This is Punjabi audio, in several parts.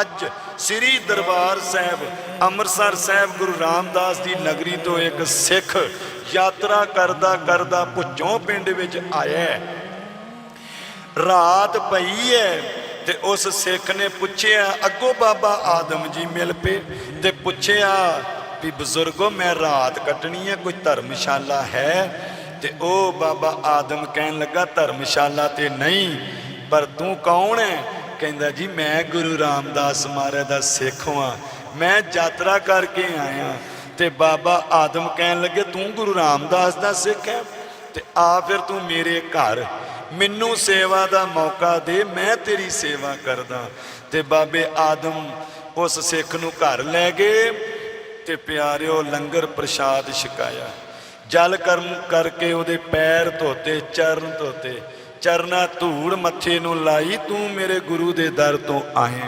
ਅੱਜ ਸ੍ਰੀ ਦਰਬਾਰ ਸਾਹਿਬ, ਅੰਮ੍ਰਿਤਸਰ ਸਾਹਿਬ ਗੁਰੂ ਰਾਮਦਾਸ ਦੀ ਨਗਰੀ ਤੋਂ ਇੱਕ ਸਿੱਖ ਯਾਤਰਾ ਕਰਦਾ ਕਰਦਾ ਭੁੱਚੋਂ ਪਿੰਡ ਵਿੱਚ ਆਇਆ ਰਾਤ ਪਈ ਹੈ ਤੇ ਉਸ ਸਿੱਖ ਨੇ ਪੁੱਛਿਆ, ਅੱਗੋਂ ਬਾਬਾ ਆਦਮ ਜੀ ਮਿਲ ਪਏ? ਤੇ ਪੁੱਛਿਆ, ਵੀ ਬਜ਼ੁਰਗੋ, ਮੈਂ ਰਾਤ ਕੱਟਣੀ ਹੈ, ਕੋਈ ਧਰਮਸ਼ਾਲਾ ਹੈ? ਤੇ ਉਹ ਬਾਬਾ ਆਦਮ ਕਹਿਣ ਲੱਗਾ, ਧਰਮਸ਼ਾਲਾ ਤੇ ਨਹੀਂ, ਪਰ ਤੂੰ ਕੌਣ ਹੈ? ਕਹਿੰਦਾ ਜੀ, ਮੈਂ ਗੁਰੂ ਰਾਮਦਾਸ ਮਹਾਰਾਜ ਦਾ ਸਿੱਖ ਹਾਂ। ਮੈਂ ਯਾਤਰਾ ਕਰਕੇ ਆਇਆ ਤੇ ਬਾਬਾ ਆਦਮ ਕਹਿਣ ਲੱਗੇ, ਤੂੰ ਗੁਰੂ ਰਾਮਦਾਸ ਦਾ ਸਿੱਖ ਹੈ ਤੇ ਆ ਫਿਰ ਤੂੰ ਮੇਰੇ ਘਰ। ਮੈਨੂੰ ਸੇਵਾ ਦਾ ਮੌਕਾ ਦੇ, ਮੈਂ ਤੇਰੀ ਸੇਵਾ ਕਰਦਾ। ਤੇ ਬਾਬੇ ਆਦਮ ਉਸ ਸਿੱਖ ਨੂੰ ਘਰ ਲੈ ਗਏ ਤੇ ਪਿਆਰਿਓ ਲੰਗਰ ਪ੍ਰਸ਼ਾਦ ਛਕਾਇਆ। ਜਲ ਕਰਮ ਕਰਕੇ ਉਹਦੇ ਪੈਰ ਧੋਤੇ, ਚਰਨ ਧੋਤੇ। ਚਰਨਾ ਧੂੜ ਮੱਥੇ ਨੂੰ ਲਾਈ, ਤੂੰ ਮੇਰੇ ਗੁਰੂ ਦੇ ਦਰ ਤੋਂ ਆਏ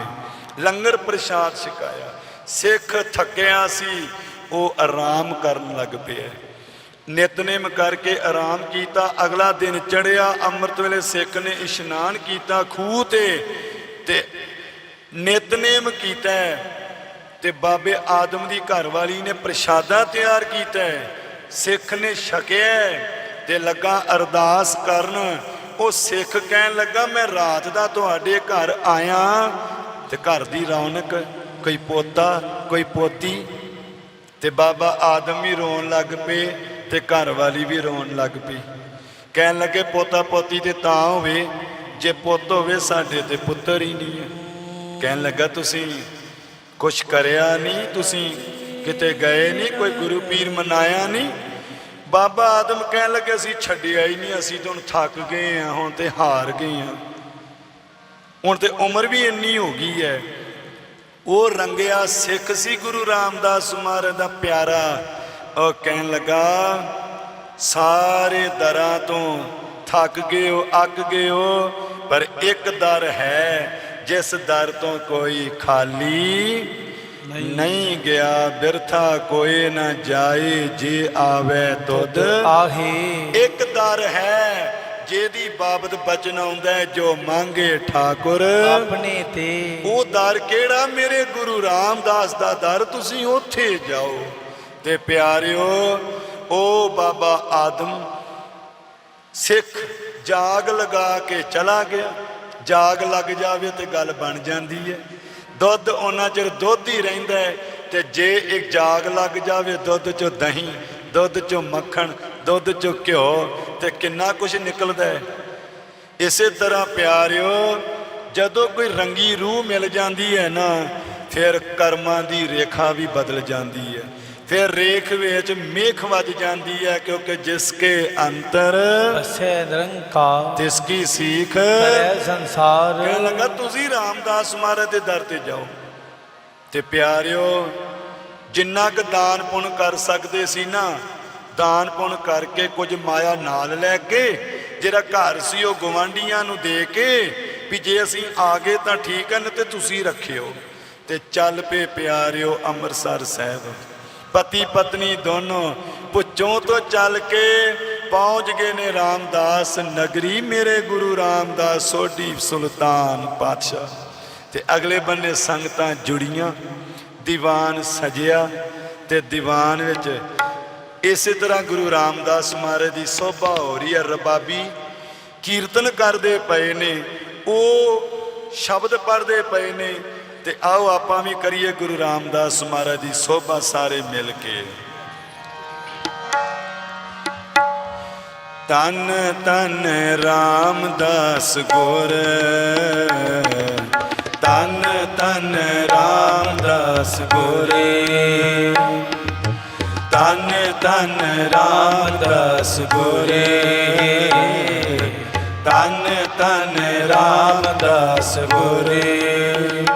ਲੰਗਰ ਪ੍ਰਸ਼ਾਦ ਛਕਾਇਆ। ਸਿੱਖ ਥੱਕਿਆ ਸੀ, ਉਹ ਆਰਾਮ ਕਰਨ ਲੱਗ ਪਿਆ। ਨਿਤਨੇਮ ਕਰਕੇ ਆਰਾਮ ਕੀਤਾ, ਅਗਲਾ ਦਿਨ ਚੜਿਆ, ਅੰਮ੍ਰਿਤ ਵੇਲੇ ਸਿੱਖ ਨੇ ਇਸ਼ਨਾਨ ਕੀਤਾ ਖੂਹ ਤੇ ਤੇ ਨਿਤਨੇਮ ਕੀਤਾ ਤੇ ਬਾਬੇ ਆਦਮ ਦੀ ਘਰਵਾਲੀ ਨੇ ਪ੍ਰਸ਼ਾਦਾ ਤਿਆਰ ਕੀਤਾ ਸਿੱਖ ਨੇ ਛਕਿਆ ਤੇ ਲੱਗਾ ਅਰਦਾਸ ਕਰਨ। ਉਹ ਸਿੱਖ ਕਹਿਣ ਲੱਗਾ, ਮੈਂ ਰਾਤ ਦਾ ਤੁਹਾਡੇ ਘਰ ਆਇਆ ਤੇ ਘਰ ਦੀ ਰੌਣਕ, ਕੋਈ ਪੋਤਾ, ਕੋਈ ਪੋਤੀ ਤੇ ਬਾਬਾ ਆਦਮ ਵੀ ਰੋਣ ਲੱਗ ਪਏ ਤੇ ਘਰ ਵਾਲੀ ਵੀ ਰੋਣ ਲੱਗ ਪਈ। ਕਹਿਣ ਲੱਗੇ, ਪੋਤਾ, ਪੋਤੀ ਤੇ ਤਾਂ ਹੋਵੇ, ਜੇ ਪੁੱਤ ਹੋਵੇ ਸਾਡੇ ਤੇ ਪੁੱਤਰ ਹੀ ਨਹੀਂ ਹੈ। ਕਹਿਣ ਲੱਗਾ, ਤੁਸੀਂ ਕੁਛ ਕਰਿਆ ਨਹੀਂ, ਤੁਸੀਂ ਕਿਤੇ ਗਏ ਨਹੀਂ, ਕੋਈ ਗੁਰੂ ਪੀਰ ਮਨਾਇਆ ਨਹੀਂ? ਬਾਬਾ ਆਦਮ ਕਹਿਣ ਲੱਗੇ, ਅਸੀਂ ਛੱਡਿਆ ਹੀ ਨਹੀਂ, ਅਸੀਂ ਤਾਂ ਹੁਣ ਥੱਕ ਗਏ ਆ ਹੁਣ ਤੇ ਹਾਰ ਗਏ ਆ ਹੁਣ ਤੇ ਉਮਰ ਵੀ ਇੰਨੀ ਹੋ ਗਈ ਹੈ। ਉਹ ਰੰਗਿਆ ਸਿੱਖ ਸੀ ਗੁਰੂ ਰਾਮਦਾਸ ਮਹਾਰਾਜ ਦਾ ਪਿਆਰਾ। ਉਹ ਕਹਿਣ ਲੱਗਾ, ਸਾਰੇ ਦਰਾਂ ਤੋਂ ਥੱਕ ਗਏ ਹੋ, ਅੱਕ ਗਏ ਹੋ, ਪਰ ਇੱਕ ਦਰ ਹੈ, ਜਿਸ ਦਰ ਤੋਂ ਕੋਈ ਖਾਲੀ ਨਹੀਂ ਗਿਆ ਬਿਰਥਾ ਕੋਈ ਨਾ ਜਾਏ ਜੇ ਆਵੇ ਤੁਧ। ਆਹੇ। ਇੱਕ ਦਰ ਹੈ ਜਿਹਦੀ ਬਾਬਤ ਬਚਨ ਆਉਂਦਾ ਜੋ ਮੰਗੇ ਠਾਕੁਰ। ਆਪਣੇ ਤੇ। ਉਹ ਦਰ ਕਿਹੜਾ? ਮੇਰੇ ਗੁਰੂ ਰਾਮਦਾਸ ਦਾ ਦਰ ਤੁਸੀਂ ਉੱਥੇ ਜਾਓ। ਤੇ ਪਿਆਰਿਓ ਉਹ ਬਾਬਾ ਆਦਮ ਸਿੱਖ ਜਾਗ ਲਗਾ ਕੇ ਚਲਾ ਗਿਆ। ਜਾਗ ਲੱਗ ਜਾਵੇ ਤੇ ਗੱਲ ਬਣ ਜਾਂਦੀ ਹੈ। ਦੁੱਧ ਉਹਨਾਂ ਚਿਰ ਦੁੱਧ ਹੀ ਰਹਿੰਦਾ ਹੈ ਤੇ ਜੇ ਇੱਕ ਜਾਗ ਲੱਗ ਜਾਵੇ ਦੁੱਧ ਚੋਂ ਦਹੀਂ, ਦੁੱਧ ਚੋਂ ਮੱਖਣ, ਦੁੱਧ ਚੋਂ ਘਿਓ ਤੇ ਕਿੰਨਾ ਕੁਝ ਨਿਕਲਦਾ ਹੈ। ਇਸੇ ਤਰ੍ਹਾਂ ਪਿਆਰਿਓ, ਜਦੋਂ ਕੋਈ ਰੰਗੀ ਰੂਹ ਮਿਲ ਜਾਂਦੀ ਹੈ ਨਾ, ਫਿਰ ਕਰਮਾਂ ਦੀ ਰੇਖਾ ਵੀ ਬਦਲ ਜਾਂਦੀ ਹੈ। ਫਿਰ ਰੇਖ ਵਿੱਚ ਮੇਖ ਵੱਜ ਜਾਂਦੀ ਹੈ ਕਿਉਂਕਿ ਜਿਸ ਕੇ ਅੰਤਰ ਅਸੇ ਨਿਰੰਕਾਰ ਤਿਸ ਕੀ ਸੀਖ ਕਰੇ ਸੰਸਾਰ। ਕਹਿਣ ਲੱਗਾ ਤੁਸੀਂ ਰਾਮਦਾਸ ਮਹਾਰਾਜ ਦੇ ਦਰ ਤੇ ਜਾਓ ਤੇ ਪਿਆਰਿਓ ਜਿੰਨਾ ਕੁ ਦਾਨ ਪੁੰਨ ਕਰ ਸਕਦੇ ਸੀ ਨਾ ਦਾਨ ਪੁੰਨ ਕਰਕੇ ਕੁਝ ਮਾਇਆ ਨਾਲ ਲੈ ਕੇ ਜਿਹੜਾ ਘਰ ਸੀ ਉਹ ਗਵਾਂਡੀਆਂ ਨੂੰ ਦੇ ਕੇ ਵੀ ਜੇ ਅਸੀਂ ਆ ਗਏ ਤਾਂ ਠੀਕ ਹੈ ਨਹੀਂ ਤੇ ਤੁਸੀਂ ਰੱਖਿਓ ਤੇ ਚੱਲ ਪਏ ਪਿਆਰਿਓ ਅੰਮ੍ਰਿਤਸਰ ਸਾਹਿਬ। ਪਤੀ ਪਤਨੀ ਦੋਨੋਂ ਪੁੱਛੋਂ ਤੋਂ ਚੱਲ ਕੇ ਪਹੁੰਚ ਗਏ ਨੇ ਰਾਮਦਾਸ ਨਗਰੀ। ਮੇਰੇ ਗੁਰੂ ਰਾਮਦਾਸ, ਸੋਢੀ ਸੁਲਤਾਨ ਪਾਤਸ਼ਾਹ। ਤੇ ਅਗਲੇ ਬੰਨੇ ਸੰਗਤਾਂ ਜੁੜੀਆਂ, ਦੀਵਾਨ ਸਜਿਆ ਤੇ ਦੀਵਾਨ ਵਿੱਚ ਇਸੇ ਤਰ੍ਹਾਂ ਗੁਰੂ ਰਾਮਦਾਸ ਮਹਾਰਾਜ ਦੀ ਸੋਭਾ ਹੋ ਰਹੀ ਹੈ। ਰਬਾਬੀ ਕੀਰਤਨ ਕਰਦੇ ਪਏ ਨੇ, ਉਹ ਸ਼ਬਦ ਪੜ੍ਹਦੇ ਪਏ ਨੇ ਤੇ ਆਓ ਆਪਾਂ ਵੀ ਕਰੀਏ ਗੁਰੂ ਰਾਮਦਾਸ ਮਹਾਰਾਜ ਦੀ ਸੋਭਾ ਸਾਰੇ ਮਿਲ ਕੇ। ਤਨ ਤਨ ਰਾਮਦਾਸ ਗੁਰ। ਤਨ ਤਨ ਰਾਮਦਾਸ ਗੁਰੇ। ਤਨ ਤਨ ਰਾਮਦਾਸ ਗੁਰੇ। ਤਨ ਤਨ ਰਾਮਦਾਸ ਗੁਰੇ। ਜਿਨ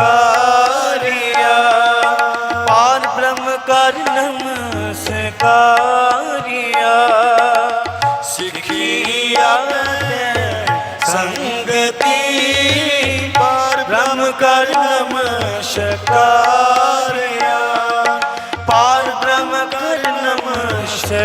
ਨਮਸਕਾਰਿਆ ਪਾਰ ਬ੍ਰਹਮ ਕਰ ਨਮਸਕਾਰਿਆ ਸਿੱਖਿਆ ਤੇ ਸੰਗਤੀ ਪਾਰ ਬ੍ਰਹਮ ਕਰ ਨਮਸਕਾਰਿਆ ਪਾਰ ਬ੍ਰਹਮ ਕਰ ਨਮਸਕਾਰਿਆ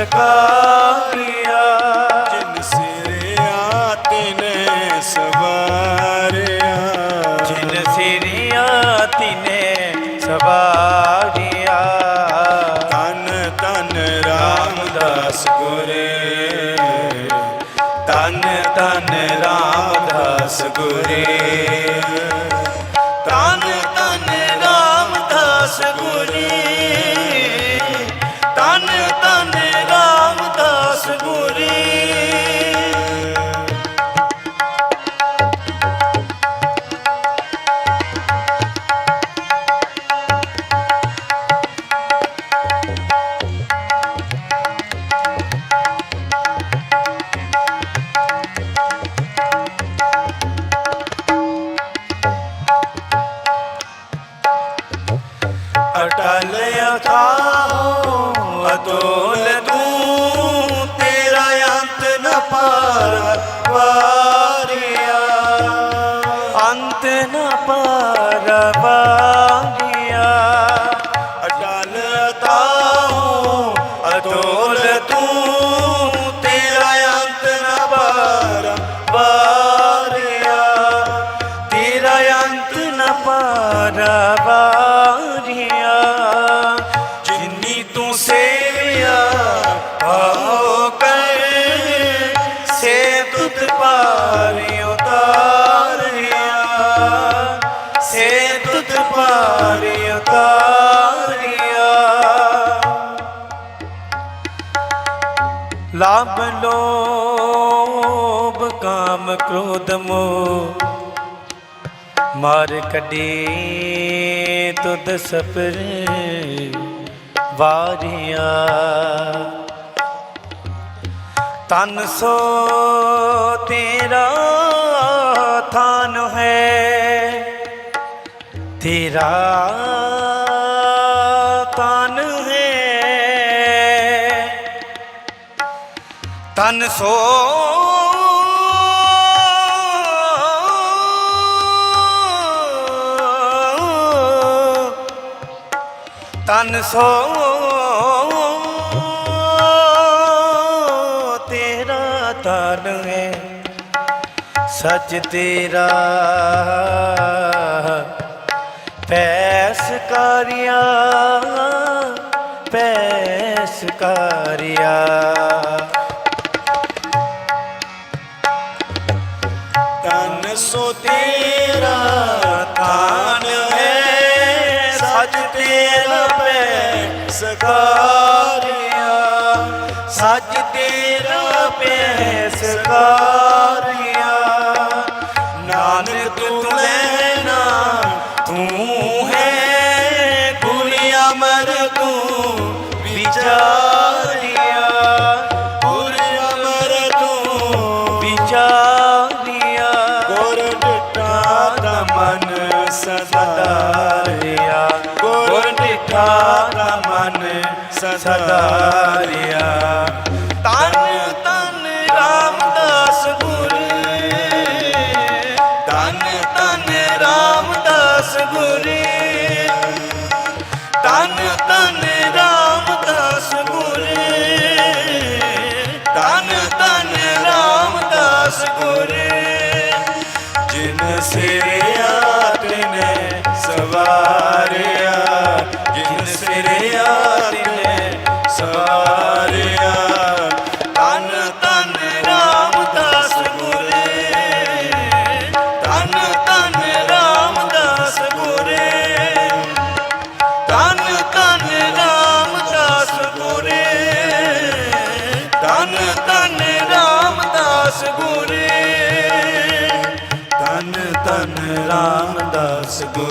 ਕਾਮ ਕ੍ਰੋਧ ਮੋਹ ਮਾਰ ਕੱਢੀ ਤੁਧ ਸਪਰ ਵਾਰੀਆਂ। ਤਨ ਸੋ ਤੇਰਾ ਥਾਨ ਹੈ, ਤੇਰਾ ਤਨ ਹੈ। ਤਨ ਸੋ ਤਨ ਸੋ ਤੇਰਾ ਤਨ ਹੈ ਸੱਚ ਤੇਰਾ ਪੈਸ ਕਾਰਿਆ ਪੈਸ ਕਾਰਿਆ। ਤਨ ਸੋ ਤੇਰਾ ਸਕਾਰਿਆ, ਸੱਚ ਤੇਰਾ ਪੈ ਸਕਾਰਿਆ। ਲੈਣਾ, ਤੂੰ ਹੈ ਗੁਣੀ ਤੂੰ ਵਿਚਾਰਿਆ। ਗੁਰ ਅਮਰ ਤੂੰ ਵਿਚਾਰਿਆ। ਗੁਰ ਡਟਾ ਦਾ ਧਿਆਨ ਸਦਾ ਲਿਆ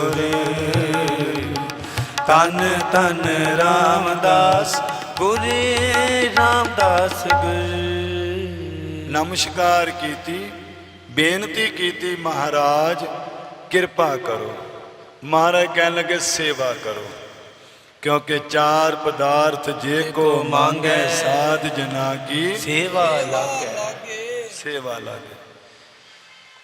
ਗੁਰੇ ਤਨ ਤਨ ਰਾਮਦਾਸ ਗੁਰੇ ਰਾਮਦਾਸ ਗੁਰੇ। ਨਮਸਕਾਰ ਕੀਤੀ ਬੇਨਤੀ ਕੀਤੀ ਮਹਾਰਾਜ ਕਿਰਪਾ ਕਰੋ। ਮਹਾਰਾਜ ਕਹਿਣ ਲੱਗੇ ਸੇਵਾ ਕਰੋ। ਕਿਉਂਕਿ ਚਾਰ ਪਦਾਰਥ ਜੇ ਕੋ ਮੰਗੈ ਸਾਧ ਜਨਾ ਕੀ। ਸੇਵਾ ਲਾਗੇ। ਸੇਵਾ ਲਾਗੇ।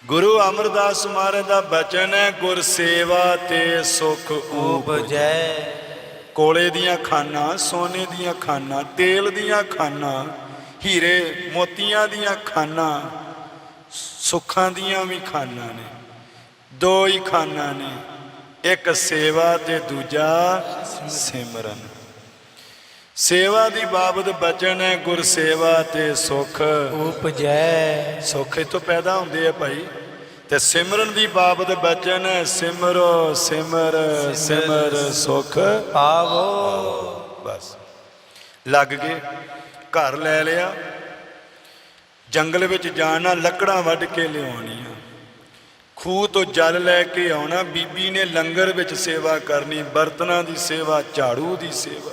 ਗੁਰੂ ਅਮਰਦਾਸ ਮਹਾਰਾਜ ਦਾ ਬਚਨ ਹੈ ਗੁਰ ਸੇਵਾ ਤੇ ਸੁਖ ਉਪਜੈ। ਕੋਲੇ ਦੀਆਂ ਖਾਨਾਂ ਸੋਨੇ ਦੀਆਂ ਖਾਨਾਂ ਤੇਲ ਦੀਆਂ ਖਾਨਾਂ ਹੀਰੇ ਮੋਤੀਆਂ ਦੀਆਂ ਖਾਨਾਂ ਸੁੱਖਾਂ ਦੀਆਂ ਵੀ ਖਾਨਾਂ ਨੇ ਦੋ ਹੀ ਖਾਨਾਂ ਨੇ ਇੱਕ ਸੇਵਾ ਤੇ ਦੂਜਾ ਸਿਮਰਨ। ਸੇਵਾ ਦੀ ਬਾਬਤ ਬਚਨ ਹੈ ਗੁਰ ਸੇਵਾ ਤੇ ਸੁਖ। ਉਪਜੈ। ਸੁੱਖ ਇਤੋਂ ਪੈਦਾ ਹੁੰਦੇ ਆ ਭਾਈ। ਤੇ ਸਿਮਰਨ ਦੀ ਬਾਬਤ ਬਚਨ ਹੈ ਸਿਮਰੋ ਸਿਮਰ ਸਿਮਰ ਸੁਖ। ਪਾਵੋ। ਬਸ। ਲੱਗ ਗਏ। ਘਰ ਲੈ ਲਿਆ। ਜੰਗਲ ਵਿੱਚ ਜਾਣਾ ਲੱਕੜਾਂ ਵੱਢ ਕੇ ਲਿਆਉਣੀਆਂ। ਖੂਹ ਤੋਂ ਜਲ ਲੈ ਕੇ ਆਉਣਾ। ਬੀਬੀ ਨੇ ਲੰਗਰ ਵਿੱਚ ਸੇਵਾ ਕਰਨੀ ਬਰਤਨਾਂ ਦੀ ਸੇਵਾ ਝਾੜੂ ਦੀ ਸੇਵਾ।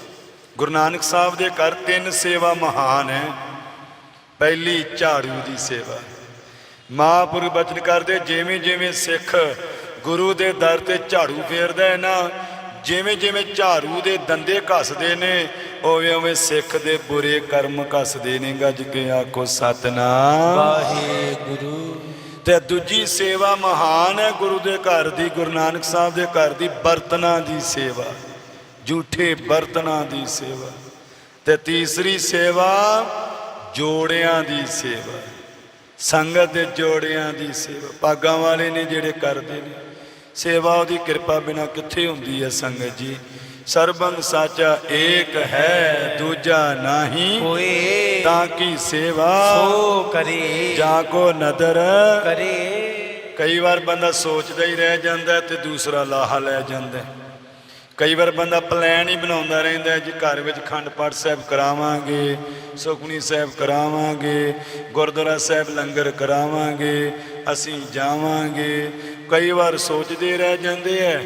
ਗੁਰੂ ਨਾਨਕ ਸਾਹਿਬ ਦੇ ਘਰ ਤਿੰਨ ਸੇਵਾ ਮਹਾਨ ਹੈ। ਪਹਿਲੀ ਝਾੜੂ ਦੀ ਸੇਵਾ। ਮਹਾਂਪੁਰਖ ਬਚਨ ਕਰਦੇ ਜਿਵੇਂ ਜਿਵੇਂ ਸਿੱਖ ਗੁਰੂ ਦੇ ਦਰ ਤੇ ਝਾੜੂ ਫੇਰਦਾ ਹੈ ਨਾ ਜਿਵੇਂ ਜਿਵੇਂ ਝਾੜੂ ਦੇ ਦੰਦੇ ਘਸਦੇ ਨੇ ਉਵੇਂ ਉਵੇਂ ਸਿੱਖ ਦੇ ਬੁਰੇ ਕਰਮ ਘਸਦੇ ਨੇ। ਗੱਜ ਕੇ ਆਖੋ ਸਤਨਾਮ। ਵਾਹਿਗੁਰੂ। ਤੇ ਦੂਜੀ ਸੇਵਾ ਮਹਾਨ ਹੈ ਗੁਰੂ ਦੇ ਘਰ ਦੀ ਗੁਰੂ ਨਾਨਕ ਸਾਹਿਬ ਦੇ ਘਰ ਦੀ ਬਰਤਨਾਂ ਦੀ ਸੇਵਾ। ਝੂਠੇ ਬਰਤਨਾਂ ਦੀ ਸੇਵਾ ਤੇ ਤੀਸਰੀ ਸੇਵਾ ਜੋੜਿਆਂ ਦੀ ਸੇਵਾ। ਸੰਗਤ ਦੇ ਜੋੜਿਆਂ ਦੀ ਸੇਵਾ। ਪਾਗਾਂ ਵਾਲੇ ਨੇ ਜਿਹੜੇ ਕਰਦੇ ਨੇ ਸੇਵਾ ਉਹਦੀ ਕਿਰਪਾ ਬਿਨਾ ਕਿੱਥੇ ਹੁੰਦੀ ਹੈ ਸੰਗਤ ਜੀ? ਸਰਬੰਗ ਸਾਚਾ ਏਕ ਹੈ ਦੂਜਾ ਨਹੀਂ। ਹੋਏ। ਤਾਂ ਕੀ ਸੇਵਾ? ਸੋ ਕਰੇ। ਜਾਂ ਕੋ ਨਦਰ? ਕਰੇ। ਕਈ ਵਾਰ ਬੰਦਾ ਸੋਚਦਾ ਹੀ ਰਹਿ ਜਾਂਦਾ ਤੇ ਦੂਸਰਾ ਲਾਹਾ ਲੈ ਜਾਂਦਾ। ਕਈ ਵਾਰ ਬੰਦਾ ਪਲਾਨ ਹੀ ਬਣਾਉਂਦਾ ਰਹਿੰਦਾ ਜੀ, ਘਰ ਵਿੱਚ ਖੰਡ ਪਾਠ ਸਾਹਿਬ ਕਰਾਵਾਂਗੇ, ਸੁਖਮਨੀ ਸਾਹਿਬ ਕਰਾਵਾਂਗੇ, ਗੁਰਦੁਆਰਾ ਸਾਹਿਬ ਲੰਗਰ ਕਰਾਵਾਂਗੇ, ਅਸੀਂ ਜਾਵਾਂਗੇ। ਕਈ ਵਾਰ ਸੋਚਦੇ ਰਹਿ ਜਾਂਦੇ ਐ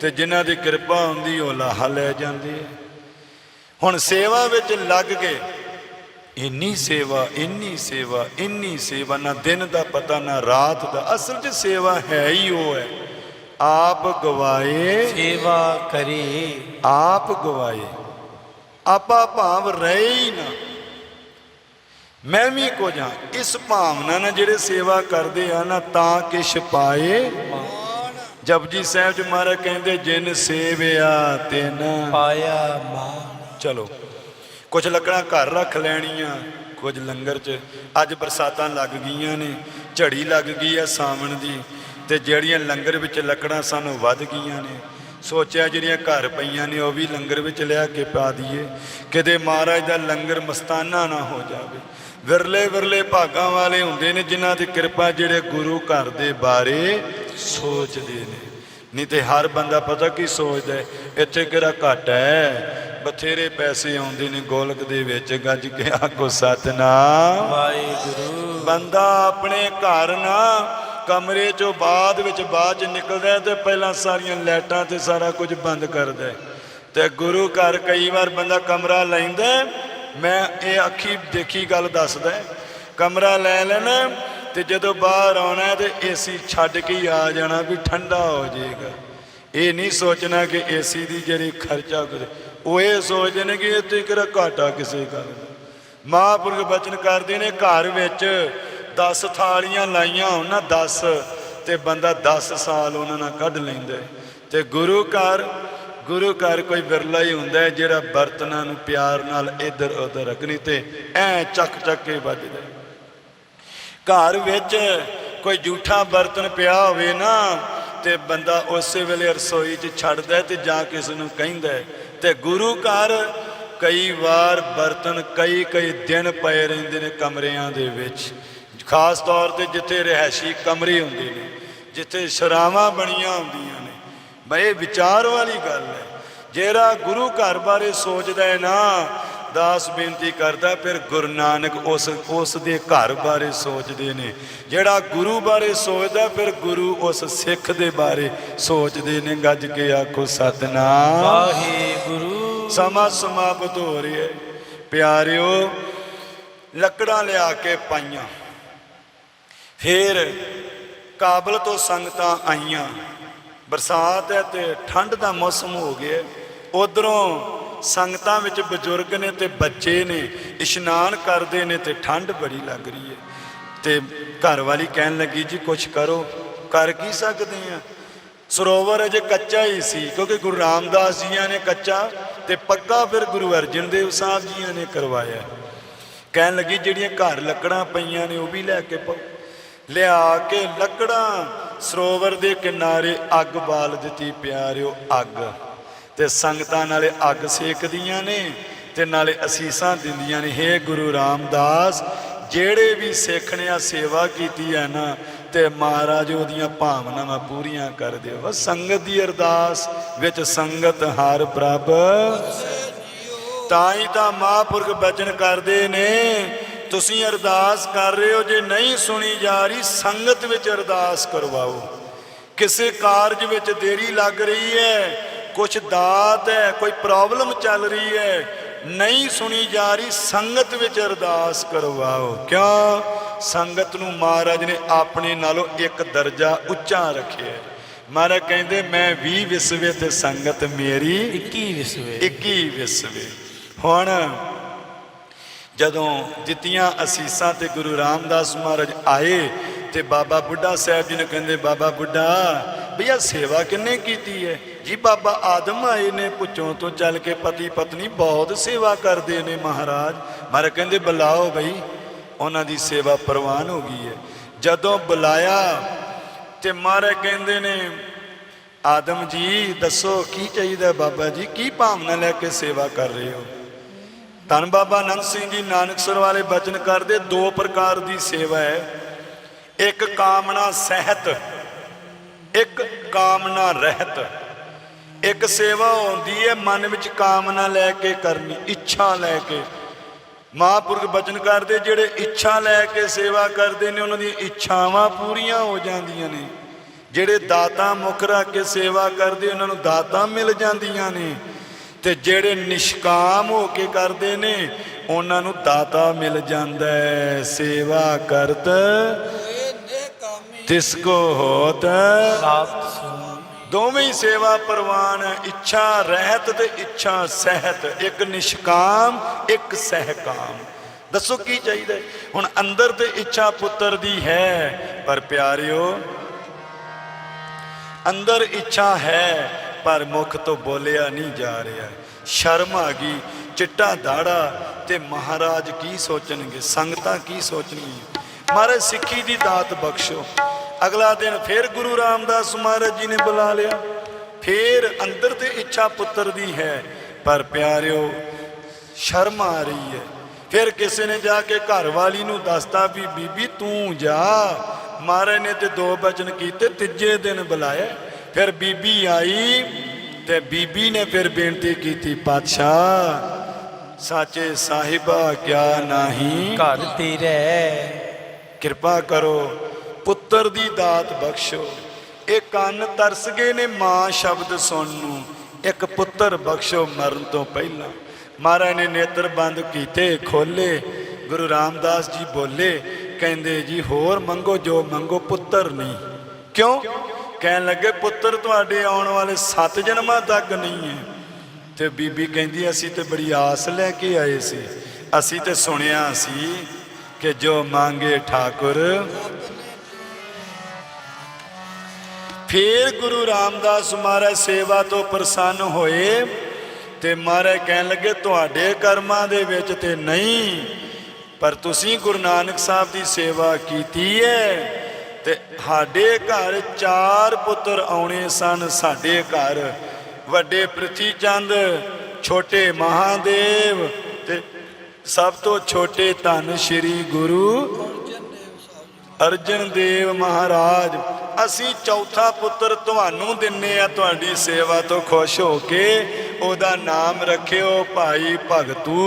ਤੇ ਜਿਨ੍ਹਾਂ ਦੀ ਕਿਰਪਾ ਹੁੰਦੀ ਉਹ ਲਾਹਾ ਲੈ ਜਾਂਦੇ ਐ ਹੁਣ ਸੇਵਾ ਵਿੱਚ ਲੱਗ ਕੇ ਇੰਨੀ ਸੇਵਾ ਇੰਨੀ ਸੇਵਾ ਇੰਨੀ ਸੇਵਾ, ਨਾ ਦਿਨ ਦਾ ਪਤਾ, ਨਾ ਰਾਤ ਦਾ। ਅਸਲ 'ਚ ਸੇਵਾ ਹੈ ਹੀ ਉਹ ਹੈ। ਆਪ ਗਵਾਏ। ਸੇਵਾ ਕਰੇ। ਆਪ ਗਵਾਏ। ਆਪਾ ਭਾਵ ਰਹੇ ਹੀ ਨਾ। ਮੈਂ ਵੀ ਕੋ ਜਾ ਇਸ ਭਾਵਨਾ ਨਾਲ ਜਿਹੜੇ ਸੇਵਾ ਕਰਦੇ ਆ ਨਾ ਤਾਂ ਕਿਛ ਪਾਏ। ਜਪਜੀ ਸਾਹਿਬ ਚ ਮਹਾਰਾਜ ਕਹਿੰਦੇ ਜਿਨ ਸੇਵਿਆ ਤਿਨ ਪਾਇਆ ਮਾਨ। ਚਲੋ ਕੁਝ ਲੱਕੜਾਂ ਘਰ ਰੱਖ ਲੈਣੀਆਂ ਕੁਝ ਲੰਗਰ 'ਚ। ਅੱਜ ਬਰਸਾਤਾਂ ਲੱਗ ਗਈਆਂ ਨੇ ਝੜੀ ਲੱਗ ਗਈ ਆ ਸਾਵਣ ਦੀ। ਤੇ ਜਿਹੜੀਆਂ ਲੰਗਰ ਵਿੱਚ ਲੱਕੜਾਂ ਸਾਨੂੰ ਵੱਧ ਗਈਆਂ ਨੇ ਸੋਚਿਆ ਜਿਹੜੀਆਂ ਘਰ ਪਈਆਂ ਨੇ ਉਹ ਵੀ ਲੰਗਰ ਵਿੱਚ ਲਿਆ ਕੇ ਪਾ ਦਈਏ। ਕਿਤੇ ਮਹਾਰਾਜ ਦਾ ਲੰਗਰ ਮਸਤਾਨਾ ਨਾ ਹੋ ਜਾਵੇ। ਵਿਰਲੇ ਵਿਰਲੇ ਭਾਗਾਂ ਵਾਲੇ ਹੁੰਦੇ ਨੇ ਜਿਨ੍ਹਾਂ ਦੀ ਕਿਰਪਾ ਜਿਹੜੇ ਗੁਰੂ ਘਰ ਦੇ ਬਾਰੇ ਸੋਚਦੇ ਨੇ। ਨਹੀਂ ਤੇ ਹਰ ਬੰਦਾ ਪਤਾ ਕੀ ਸੋਚਦਾ ਇੱਥੇ ਕਿਹੜਾ ਘਟ ਹੈ? ਬਥੇਰੇ ਪੈਸੇ ਆਉਂਦੇ ਨੇ ਗੋਲਕ ਦੇ ਵਿੱਚ ਗੱਜ ਕੇ ਆਖੋ ਸਤਨਾਮ। ਵਾਹਿਗੁਰੂ। ਬੰਦਾ ਆਪਣੇ ਘਰ ਨਾ ਕਮਰੇ ਚੋਂ ਬਾਅਦ ਵਿੱਚ ਬਾਅਦ ਚ ਨਿਕਲਦਾ ਹੈ ਤੇ ਪਹਿਲਾਂ ਸਾਰੀਆਂ ਲਾਈਟਾਂ ਤੇ ਸਾਰਾ ਕੁਝ ਬੰਦ ਕਰਦਾ ਹੈ। ਤੇ ਗੁਰੂ ਘਰ ਕਈ ਵਾਰ ਬੰਦਾ ਕਮਰਾ ਲੈਂਦਾ ਮੈਂ ਇਹ ਅੱਖੀ ਦੇਖੀ ਗੱਲ ਦੱਸਦਾ ਕਮਰਾ ਲੈ ਲੈਣਾ ਤੇ ਜਦੋਂ ਬਾਹਰ ਆਉਣਾ ਹੈ ਤੇ ਏਸੀ ਛੱਡ ਕੇ ਹੀ ਆ ਜਾਣਾ ਵੀ ਠੰਡਾ ਹੋ ਜਾਏਗਾ। ਇਹ ਨਹੀਂ ਸੋਚਣਾ ਕਿ ਏਸੀ ਦੀ ਜਿਹੜੀ ਖਰਚਾ ਕੁਝ, ਉਹ ਇਹ ਸੋਚਦੇ ਨੇ ਕਿ ਇਹ ਇੱਥੇ ਕਿਹੜਾ ਘਾਟਾ ਕਿਸੇ ਗੱਲ ਦਾ। ਮਹਾਂਪੁਰਖ ਬਚਨ ਕਰਦੇ ਨੇ ਘਰ ਵਿੱਚ 10 ਥਾਲੀਆਂ ਲਾਈਆਂ ਹੋਣ ਨਾ 10 ਤੇ ਬੰਦਾ 10 ਸਾਲ ਉਹਨਾਂ ਨਾਲ ਕੱਢ ਲੈਂਦਾ ਹੈ। ਤੇ ਗੁਰੂ ਘਰ ਗੁਰੂ ਘਰ ਕੋਈ ਵਿਰਲਾ ਹੀ ਹੁੰਦਾ ਹੈ ਜਿਹੜਾ ਬਰਤਨਾਂ ਨੂੰ ਪਿਆਰ ਨਾਲ ਇੱਧਰ ਉੱਧਰ ਰੱਖਣੀ ਤੇ ਐ ਚੱਕ ਚੱਕ ਕੇ ਵੱਜਦਾ ਘਰ ਵਿੱਚ ਕੋਈ ਝੂਠਾ ਬਰਤਨ ਪਿਆ ਹੋਵੇ ਨਾ ਤੇ ਬੰਦਾ ਉਸੇ ਵੇਲੇ ਰਸੋਈ 'ਚ ਛੱਡਦਾ ਹੈ ਤੇ ਜਾ ਕਿਸ ਨੂੰ ਕਹਿੰਦਾ ਹੈ। ਤੇ ਗੁਰੂ ਘਰ ਕਈ ਵਾਰ ਬਰਤਨ ਕਈ ਕਈ ਦਿਨ ਪਏ ਰਹਿੰਦੇ ਨੇ ਕਮਰਿਆਂ ਦੇ ਵਿੱਚ ਖਾਸ ਤੌਰ ਤੇ ਜਿੱਥੇ ਰਹਿائشੀ ਕਮਰੇ ਹੁੰਦੇ ਨੇ ਜਿੱਥੇ ਸ਼ਰਾਵਾਂ ਬਣੀਆਂ ਹੁੰਦੀਆਂ ਨੇ। ਬਈ ਵਿਚਾਰ ਵਾਲੀ ਗੱਲ ਹੈ। ਜਿਹੜਾ ਗੁਰੂ ਘਰ ਬਾਰੇ ਸੋਚਦਾ ਹੈ ਨਾ ਦਾਸ ਬੇਨਤੀ ਕਰਦਾ ਫਿਰ ਗੁਰੂ ਨਾਨਕ ਉਸ ਉਸ ਦੇ ਘਰ ਬਾਰੇ ਸੋਚਦੇ ਨੇ। ਜਿਹੜਾ ਗੁਰੂ ਬਾਰੇ ਸੋਚਦਾ ਫਿਰ ਗੁਰੂ ਉਸ ਸਿੱਖ ਦੇ ਬਾਰੇ ਸੋਚਦੇ ਨੇ। ਗੱਜ ਕੇ ਆਖੋ ਸਤਨਾਮ। ਵਾਹਿਗੁਰੂ। ਸਮਾ ਸਮਾਪਤ ਹੋ ਰਿਹਾ ਪਿਆਰਿਓ ਲੱਕੜਾਂ ਲਿਆ ਕੇ ਪਾਈਆਂ। ਫਿਰ ਕਾਬਲ ਤੋਂ ਸੰਗਤਾਂ ਆਈਆਂ। ਬਰਸਾਤ ਹੈ ਤੇ ਠੰਡ ਦਾ ਮੌਸਮ ਹੋ ਗਿਆ ਉਧਰੋਂ ਸੰਗਤਾਂ ਵਿੱਚ ਬਜ਼ੁਰਗ ਨੇ ਤੇ ਬੱਚੇ ਨੇ, ਇਸ਼ਨਾਨ ਕਰਦੇ ਨੇ ਤੇ ਠੰਡ ਬੜੀ ਲੱਗ ਰਹੀ ਹੈ। ਤੇ ਘਰ ਵਾਲੀ ਕਹਿਣ ਲੱਗੀ, ਜੀ, ਕੁਛ ਕਰੋ, ਕਰ ਕੀ ਸਕਦੇ ਆ? ਸਰੋਵਰ ਅਜੇ ਕੱਚਾ ਹੀ ਸੀ, ਕਿਉਂਕਿ ਗੁਰੂ ਰਾਮਦਾਸ ਜੀਆਂ ਨੇ ਕੱਚਾ ਤੇ ਪੱਕਾ ਫਿਰ ਗੁਰੂ ਅਰਜਨ ਦੇਵ ਸਾਹਿਬ ਜੀਆਂ ਨੇ ਕਰਵਾਇਆ। ਕਹਿਣ ਲੱਗੀ, ਜਿਹੜੀਆਂ ਘਰ ਲੱਕੜਾਂ ਪਈਆਂ ਨੇ, ਉਹ ਵੀ ਲੈ ਕੇ ਪਾਓ। ਲਿਆ ਕੇ ਲੱਕੜਾਂ, ਸਰੋਵਰ ਦੇ ਕਿਨਾਰੇ ਅੱਗ ਬਾਲ ਦਿੱਤੀ ਪਿਆਰਿਓ ਅੱਗ। ਤੇ ਸੰਗਤਾਂ ਨਾਲੇ ਅੱਗ ਸੇਕਦੀਆਂ ਨੇ ਤੇ ਨਾਲੇ ਅਸੀਸਾਂ ਦਿੰਦੀਆਂ ਨੇ, ਹੇ ਗੁਰੂ ਰਾਮਦਾਸ, ਜਿਹੜੇ ਵੀ ਸਿੱਖ ਨੇ ਆ, ਸੇਵਾ ਕੀਤੀ ਹੈ ਨਾ, ਤੇ ਮਹਾਰਾਜ ਉਹਦੀਆਂ ਭਾਵਨਾਵਾਂ ਪੂਰੀਆਂ ਕਰ ਦਿਓ। ਬਸ ਸੰਗਤ ਦੀ ਅਰਦਾਸ ਵਿੱਚ ਸੰਗਤ ਹਰ ਪ੍ਰਭ। ਤਾਂ ਹੀ ਤਾਂ ਮਹਾਂਪੁਰਖ ਬਚਨ ਕਰਦੇ ਨੇ ਤੁਸੀਂ ਅਰਦਾਸ ਕਰ ਰਹੇ ਹੋ ਜੇ ਨਹੀਂ ਸੁਣੀ ਜਾ ਰਹੀ ਸੰਗਤ ਵਿੱਚ ਅਰਦਾਸ ਕਰਵਾਓ। ਕਿਸੇ ਕਾਰਜ ਵਿੱਚ ਦੇਰੀ ਲੱਗ ਰਹੀ ਹੈ ਕੁਝ ਦਾਤ ਹੈ ਕੋਈ ਪ੍ਰੋਬਲਮ ਚੱਲ ਰਹੀ ਹੈ ਨਹੀਂ ਸੁਣੀ ਜਾ ਰਹੀ ਸੰਗਤ ਵਿੱਚ ਅਰਦਾਸ ਕਰਵਾਓ। ਕਿਉਂ? ਸੰਗਤ ਨੂੰ ਮਹਾਰਾਜ ਨੇ ਆਪਣੇ ਨਾਲੋਂ ਇੱਕ ਦਰਜਾ ਉੱਚਾ ਰੱਖਿਆ। ਹੈ। ਮਹਾਰਾਜ ਕਹਿੰਦੇ ਮੈਂ 20 ਵਿਸਵੇ ਤੇ ਸੰਗਤ ਮੇਰੀ 21 ਵਿਸਵੇ। 21 ਵਿਸਵੇ। ਹੁਣ ਜਦੋਂ ਦਿੱਤੀਆਂ ਅਸੀਸਾਂ ਤੇ ਗੁਰੂ ਰਾਮਦਾਸ ਮਹਾਰਾਜ ਆਏ ਤੇ ਬਾਬਾ ਬੁੱਢਾ ਸਾਹਿਬ ਜੀ ਨੇ ਕਹਿੰਦੇ, ਬਾਬਾ ਬੁੱਢਾ, ਭਈਆ ਸੇਵਾ ਕਿੰਨੇ ਕੀਤੀ ਹੈ ਜੀ ਬਾਬਾ ਆਦਮ ਆਏ ਨੇ, ਪੁੱਛੋਂ ਤੋਂ ਚੱਲ ਕੇ ਪਤੀ ਪਤਨੀ ਬਹੁਤ ਸੇਵਾ ਕਰਦੇ ਨੇ ਮਹਾਰਾਜ। ਮਹਾਰਾਜ ਕਹਿੰਦੇ, ਬੁਲਾਓ ਬਈ, ਉਹਨਾਂ ਦੀ ਸੇਵਾ ਪ੍ਰਵਾਨ ਹੋ ਗਈ ਹੈ ਜਦੋਂ ਬੁਲਾਇਆ ਤੇ ਮਹਾਰਾਜ ਕਹਿੰਦੇ ਨੇ, ਆਦਮ ਜੀ, ਦੱਸੋ ਕੀ ਚਾਹੀਦਾ ਬਾਬਾ ਜੀ? ਕੀ ਭਾਵਨਾ ਲੈ ਕੇ ਸੇਵਾ ਕਰ ਰਹੇ ਹੋ? ਧੰਨ ਬਾਬਾ ਅਨੰਦ ਸਿੰਘ ਜੀ ਨਾਨਕਸਰ ਵਾਲੇ ਬਚਨ ਕਰਦੇ, ਦੋ ਪ੍ਰਕਾਰ ਦੀ ਸੇਵਾ ਹੈ। ਇੱਕ ਕਾਮਨਾ ਸਹਿਤ, ਇੱਕ ਕਾਮਨਾ ਰਹਿਤ। ਇੱਕ ਸੇਵਾ ਹੁੰਦੀ ਹੈ, ਮਨ ਵਿੱਚ ਕਾਮਨਾ ਲੈ ਕੇ ਕਰਨੀ, ਇੱਛਾ ਲੈ ਕੇ। ਮਹਾਂਪੁਰਖ ਬਚਨ ਕਰਦੇ, ਜਿਹੜੇ ਇੱਛਾ ਲੈ ਕੇ ਸੇਵਾ ਕਰਦੇ ਨੇ, ਉਹਨਾਂ ਦੀਆਂ ਇੱਛਾਵਾਂ ਪੂਰੀਆਂ ਹੋ ਜਾਂਦੀਆਂ ਨੇ। ਜਿਹੜੇ ਦਾਤਾ ਮੁਖ ਰੱਖ ਕੇ ਸੇਵਾ ਕਰਦੇ, ਉਹਨਾਂ ਨੂੰ ਦਾਤਾ ਮਿਲ ਜਾਂਦੀਆਂ ਨੇ। ਤੇ ਜਿਹੜੇ ਨਿਸ਼ਕਾਮ ਹੋ ਕੇ ਕਰਦੇ ਨੇ, ਉਹਨਾਂ ਨੂੰ ਤਾਤਾ ਮਿਲ ਜਾਂਦਾ ਹੈ। ਸੇਵਾ ਕਰਤ ਤਿਸ ਕੋ ਹੋਤ। ਦੋਵੇਂ ਸੇਵਾ ਪ੍ਰਵਾਨ, ਇੱਛਾ ਰਹਿਤ ਤੇ ਇੱਛਾ ਸਹਿਤ। ਇੱਕ ਨਿਸ਼ਕਾਮ, ਇੱਕ ਸਹਿਕਾਮ। ਦੱਸੋ ਕੀ ਚਾਹੀਦਾ ਹੁਣ ਅੰਦਰ ਤੇ ਇੱਛਾ ਪੁੱਤਰ ਦੀ ਹੈ, ਪਰ ਪਿਆਰਿਓ, ਅੰਦਰ ਇੱਛਾ ਹੈ ਪਰ ਮੁਖ ਤੋਂ ਬੋਲਿਆ ਨਹੀਂ ਜਾ ਰਿਹਾ। ਸ਼ਰਮ ਆ ਗਈ, ਚਿੱਟਾ ਦਾੜਾ ਤੇ ਮਹਾਰਾਜ ਕੀ ਸੋਚਣਗੇ, ਸੰਗਤਾਂ ਕੀ ਸੋਚਣਗੀਆਂ? ਮਹਾਰਾਜ ਸਿੱਖੀ ਦੀ ਦਾਤ ਬਖਸ਼ੋ। ਅਗਲਾ ਦਿਨ ਫਿਰ ਗੁਰੂ ਰਾਮਦਾਸ ਮਹਾਰਾਜ ਜੀ ਨੇ ਬੁਲਾ ਲਿਆ। ਫਿਰ ਅੰਦਰ ਤੇ ਇੱਛਾ ਪੁੱਤਰ ਦੀ ਹੈ, ਪਰ ਪਿਆਰਿਓ, ਸ਼ਰਮ ਆ ਰਹੀ ਹੈ। ਫਿਰ ਕਿਸੇ ਨੇ ਜਾ ਕੇ ਘਰ ਵਾਲੀ ਨੂੰ ਦੱਸਤਾ ਵੀ, ਬੀਬੀ ਤੂੰ ਜਾ। ਮਹਾਰਾਜ ਨੇ ਤੇ ਦੋ ਬਚਨ ਕੀਤੇ, ਤੀਜੇ ਦਿਨ ਬੁਲਾਇਆ। ਫਿਰ ਬੀਬੀ ਆਈ ਤੇ ਬੀਬੀ ਨੇ ਫਿਰ ਬੇਨਤੀ ਕੀਤੀ ਪਾਤਸ਼ਾਹ ਸਾਚੇ ਸਾਹਿਬਾ ਕਿਆ ਨਹੀਂ? ਘਰ ਤੇਰੇ। ਕਿਰਪਾ ਕਰੋ ਪੁੱਤਰ ਦੀ ਦਾਤ ਬਖਸ਼ੋ। ਇਹ ਕੰਨ ਤਰਸ ਗਏ ਨੇ ਮਾਂ ਸ਼ਬਦ ਸੁਣਨ ਨੂੰ। ਇੱਕ ਪੁੱਤਰ ਬਖਸ਼ੋ ਮਰਨ ਤੋਂ ਪਹਿਲਾਂ। ਮਹਾਰਾਜ ਨੇ ਨੇਤਰ ਬੰਦ ਕੀਤੇ ਖੋਲੇ ਗੁਰੂ ਰਾਮਦਾਸ ਜੀ ਬੋਲੇ ਕਹਿੰਦੇ ਜੀ ਹੋਰ ਮੰਗੋ ਜੋ ਮੰਗੋ ਪੁੱਤਰ ਨਹੀਂ। ਕਿਉਂ? ਕਹਿਣ ਲੱਗੇ, ਪੁੱਤਰ, ਤੁਹਾਡੇ ਆਉਣ ਵਾਲੇ 7 ਜਨਮਾਂ ਤੱਕ ਨਹੀਂ ਹੈ। ਤੇ ਬੀਬੀ ਕਹਿੰਦੀ, ਅਸੀਂ ਤੇ ਬੜੀ ਆਸ ਲੈ ਕੇ ਆਏ ਸੀ। ਅਸੀਂ ਤੇ ਸੁਣਿਆ ਸੀ ਕਿ ਜੋ ਮੰਗੇ ਠਾਕੁਰ। ਫੇਰ ਗੁਰੂ ਰਾਮਦਾਸ ਮਹਾਰਾਜ ਸੇਵਾ ਤੋਂ ਪ੍ਰਸੰਨ ਹੋਏ ਤੇ ਮਹਾਰਾਜ ਕਹਿਣ ਲੱਗੇ, ਤੁਹਾਡੇ ਕਰਮਾਂ ਦੇ ਵਿੱਚ ਤੇ ਨਹੀਂ, ਪਰ ਤੁਸੀਂ ਗੁਰੂ ਨਾਨਕ ਸਾਹਿਬ ਦੀ ਸੇਵਾ ਕੀਤੀ ਹੈ। ਤੇ ਸਾਡੇ ਘਰ ਚਾਰ ਪੁੱਤਰ ਆਉਣੇ ਸਨ, ਸਾਡੇ ਘਰ। ਵੱਡੇ ਪ੍ਰਿਥੀ ਚੰਦ ਛੋਟੇ ਮਹਾਦੇਵ ਤੇ ਸਭ ਤੋਂ ਛੋਟੇ ਧੰਨ ਸ਼੍ਰੀ ਗੁਰੂ ਅਰਜਨ ਦੇਵ ਮਹਾਰਾਜ। ਅਸੀਂ ਚੌਥਾ ਪੁੱਤਰ ਤੁਹਾਨੂੰ ਦਿੰਨੇ ਆ ਤੁਹਾਡੀ ਸੇਵਾ ਤੋਂ ਖੁਸ਼ ਹੋ ਕੇ। ਉਹਦਾ ਨਾਮ ਰੱਖਿਓ ਭਾਈ ਭਗਤੂ।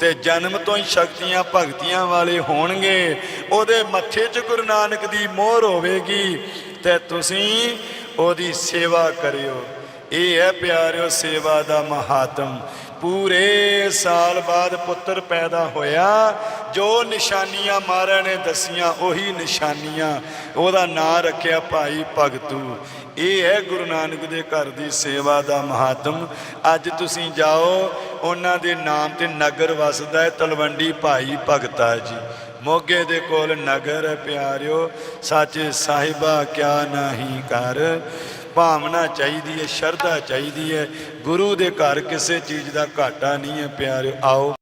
ਤੇ ਜਨਮ ਤੋਂ ਹੀ ਸ਼ਕਤੀਆਂ ਭਗਤੀਆਂ ਵਾਲੇ ਹੋਣਗੇ। ਉਹਦੇ ਮੱਥੇ 'ਚ ਗੁਰੂ ਨਾਨਕ ਦੀ ਮੋਹਰ ਹੋਵੇਗੀ ਤੇ ਤੁਸੀਂ ਉਹਦੀ ਸੇਵਾ ਕਰਿਓ। ਇਹ ਹੈ ਪਿਆਰਿਓ ਸੇਵਾ ਦਾ ਮਹਾਤਮ। ਪੂਰੇ ਸਾਲ ਬਾਅਦ ਪੁੱਤਰ ਪੈਦਾ ਹੋਇਆ, ਜੋ ਨਿਸ਼ਾਨੀਆਂ ਮਹਾਰਾਜ ਨੇ, ਦਸੀਆਂ ਉਹੀ ਨਿਸ਼ਾਨੀਆਂ। ਉਹਦਾ ਨਾਂ ਰੱਖਿਆ ਭਾਈ ਭਗਤੂ। ਇਹ ਹੈ ਗੁਰੂ ਨਾਨਕ ਦੇ ਘਰ ਦੀ ਸੇਵਾ ਦਾ ਮਹਾਤਮ। ਅੱਜ ਤੁਸੀਂ ਜਾਓ, ਉਹਨਾਂ ਦੇ ਨਾਮ ਤੇ ਨਗਰ ਵਸਦਾ ਹੈ, ਤਲਵੰਡੀ ਭਾਈ ਭਗਤਾ ਜੀ। ਮੋਗੇ ਦੇ ਕੋਲ ਨਗਰ ਹੈ ਪਿਆਰਿਓ, ਸੱਚੇ ਸਾਹਿਬਾ ਕਿਆ ਨਹੀਂ ਕਰ। ਭਾਵਨਾ ਚਾਹੀਦੀ ਹੈ, ਸ਼ਰਧਾ ਚਾਹੀਦੀ ਹੈ। ਗੁਰੂ ਦੇ ਘਰ ਕਿਸੇ ਚੀਜ਼ ਦਾ ਘਾਟਾ ਨਹੀਂ ਹੈ, ਪਿਆਰਿਓ, ਆਓ।